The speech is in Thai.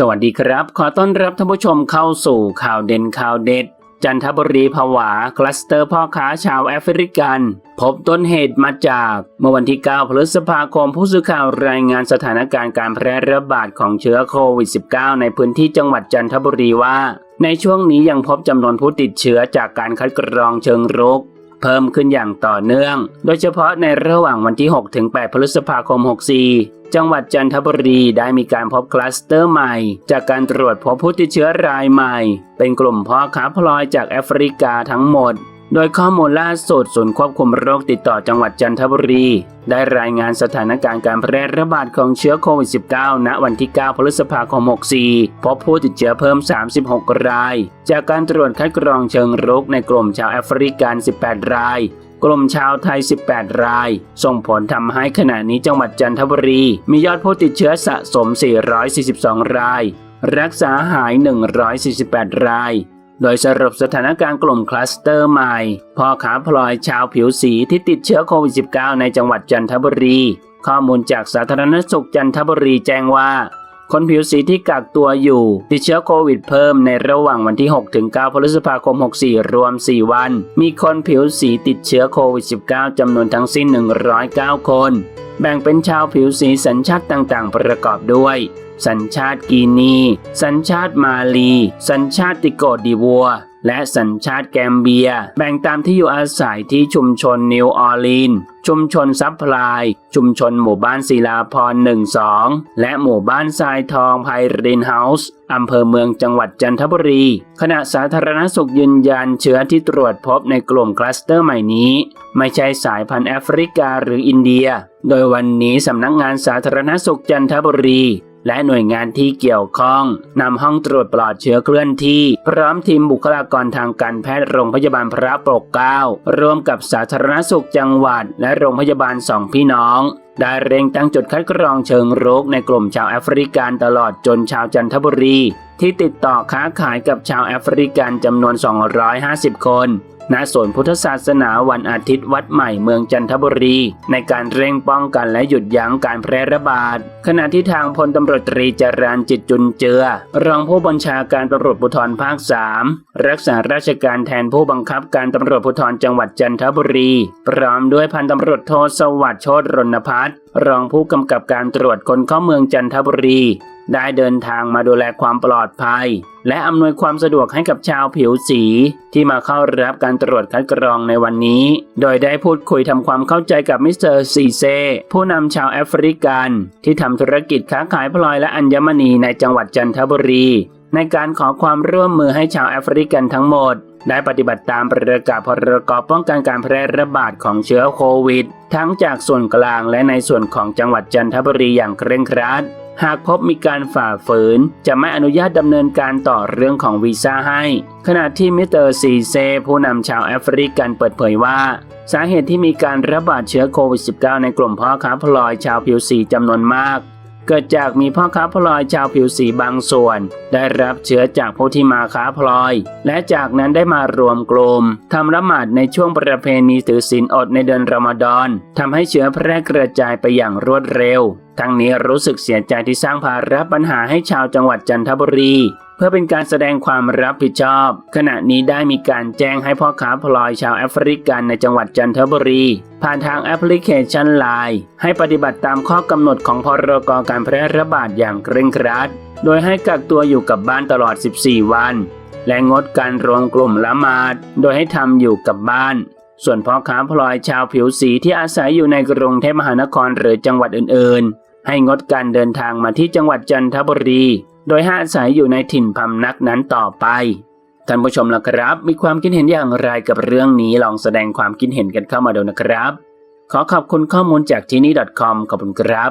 สวัสดีครับ ขอต้อนรับท่านผู้ชมเข้าสู่ข่าวเด่นข่าวเด็ด จันทบุรีผวา คลัสเตอร์พ่อค้าชาวแอฟริกัน พบต้นเหตุมาจาก เมื่อวันที่ 9 พฤษภาคมผู้สื่อข่าวรายงานสถานการณ์การแพร่ระบาดของเชื้อโควิด -19 ในพื้นที่จังหวัดจันทบุรีว่า ในช่วงนี้ยังพบจำนวนผู้ติดเชื้อจากการคัดกรองเชิงรุก เพิ่มขึ้นอย่างต่อเนื่อง โดยเฉพาะในระหว่างวันที่ 6 ถึง 8 พฤษภาคม 64 จังหวัดจันทบุรีได้มีการพบคลัสเตอร์ใหม่ จากการตรวจพบผู้ติดเชื้อรายใหม่ เป็นกลุ่มพ่อค้าพลอยจากแอฟริกาทั้งหมด โดยข้อมูลล่าสุดศูนย์ควบคุมโรคติดต่อจังหวัดจันทบุรี ได้รายงานสถานการณ์การแพร่ระบาดของเชื้อโควิด -19 ณ วันที่ 9 พฤษภาคม 64 พบผู้ติดเชื้อเพิ่ม 36 ราย จากการตรวจคัดกรองเชิงรุกในกลุ่มชาวแอฟริกัน 18 ราย กลุ่มชาวไทย 18 ราย ส่งผลทำให้ขณะนี้จังหวัดจันทบุรี มียอดผู้ติดเชื้อสะสม 442 ราย รักษาหาย 148 ราย โดยสรุปสถานการณ์กลุ่มคลัสเตอร์ใหม่พ่อขาพลอยชาวผิวสีที่ติดเชื้อโควิด -19 ในจังหวัดจันทบุรี ข้อมูลจากสาธารณสุขจันทบุรีแจ้งว่า คนผิวสีที่กักตัวอยู่ ติดเชื้อโควิดเพิ่มในระหว่างวันที่ 6 ถึง 9 พฤษภาคม 64 รวม 4 วัน มีคนผิวสีติดเชื้อโควิด -19 จำนวนทั้งสิ้น 109 คน แบ่งเป็นชาวผิวสีสัญชาติต่างๆ ประกอบด้วย สัญชาติกีนี สัญชาติมาลี สัญชาติโกดดิวัว และสัญชาติแกมเบีย แบ่งตามที่อยู่อาศัยที่ชุมชนนิวออร์ลีน ชุมชนซับพลาย ชุมชนหมู่บ้านศิลาพร 1 2 และหมู่บ้านทรายทองไพรินเฮาส์อำเภอเมืองจังหวัดจันทบุรีขณะสาธารณสุขยืนยันเชื้อที่ตรวจพบในกลุ่มคลัสเตอร์ใหม่นี้ ไม่ใช่สายพันธุ์แอฟริกาหรืออินเดีย โดยวันนี้สำนักงานสาธารณสุขจันทบุรี และหน่วยงานที่เกี่ยวข้องนำห้องตรวจปลอดเชื้อเคลื่อนที่ พร้อมทีมบุคลากรทางการแพทย์โรงพยาบาลพระปกเกล้าร่วมกับสาธารณสุขจังหวัด และโรงพยาบาลสองพี่น้องได้เร่งตั้งจุดคัดกรองเชิงรุกในกลุ่มชาวแอฟริกันตลอดจนชาวจันทบุรี ที่ติดต่อค้าขายกับชาวแอฟริกันจำนวน 250 คน ณสวนพุทธศาสนาวันอาทิตย์วัดใหม่เมืองจันทบุรี ในการเร่งป้องกันและหยุดยั้งการแพร่ระบาด ขณะที่ทางพลตำรวจตรีจรานจิตจุนเจือ รองผู้บัญชาการตำรวจภูธรภาค 3 รักษาราชการแทนผู้บังคับการตำรวจภูธรจังหวัดจันทบุรี พร้อมด้วยพันตำรวจโทสวัสดิ์โชตรณพัฒน์ รองผู้กำกับการตรวจคนเข้าเมืองจันทบุรี ได้เดินทางมาดูแลความปลอดภัย และอำนวยความสะดวกให้กับชาวผิวสี ที่มาเข้ารับการตรวจคัดกรองในวันนี้ โดยได้พูดคุยทำความเข้าใจกับมิสเตอร์ซีเซผู้นำชาวแอฟริกัน ที่ทำธุรกิจค้าขายพลอยและอัญมณีในจังหวัดจันทบุรี ในการขอความร่วมมือให้ชาวแอฟริกันทั้งหมด ได้ปฏิบัติตามประกาศพรกป้องกันการแพร่ระบาดของเชื้อโควิด ทั้งจากส่วนกลางและในส่วนของจังหวัดจันทบุรีอย่างเคร่งครัด หากพบมีการฝ่าฝืน จะไม่อนุญาตดำเนินการต่อเรื่องของวีซ่าให้ ขณะที่มิสเตอร์ซีเซผู้นำชาวแอฟริกันเปิดเผยว่า สาเหตุที่มีการระบาดเชื้อโควิด -19 ในกลุ่มพ่อค้าพลอยชาวผิวสีจำนวนมาก เกิดจากมีพ่อค้าพลอยชาวผิวสีบางส่วน ได้รับเชื้อจากผู้ที่มาค้าพลอย และจากนั้นได้มารวมกลุ่มทำละหมาดในช่วงประเพณีถือศีลอดในเดือนรอมฎอนทำให้เชื้อแพร่กระจายไปอย่างรวดเร็ว ทั้งนี้รู้สึกเสียใจที่สร้างภาระปัญหาให้ชาวจังหวัดจันทบุรี เพื่อเป็นการแสดงความรับผิดชอบ ขณะนี้ได้มีการแจ้งให้พ่อค้าพลอยชาวแอฟริกันในจังหวัดจันทบุรี ผ่านทางแอปพลิเคชันไลน์ให้ปฏิบัติตามข้อกำหนดของพรกการแพร่ระบาดอย่างเคร่งครัด โดยให้กักตัวอยู่กับบ้านตลอด 14 วัน และงดการรวมกลุ่มละหมาด โดยให้ทำอยู่กับบ้าน ส่วนพ่อค้าพลอยชาวผิวสีที่อาศัยอยู่ในกรุงเทพมหานครหรือจังหวัดอื่นๆ ให้งดการเดินทางมาที่จังหวัดจันทบุรี โดยห้อาศัยอยู่ในถิ่นพำนักนั้นต่อไป ท่านผู้ชมล่ะครับ มีความคิดเห็นอย่างไรกับเรื่องนี้ ลองแสดงความคิดเห็นกันเข้ามาดูนะครับ ขอขอบคุณข้อมูลจากที่นี่ .com ขอบคุณครับ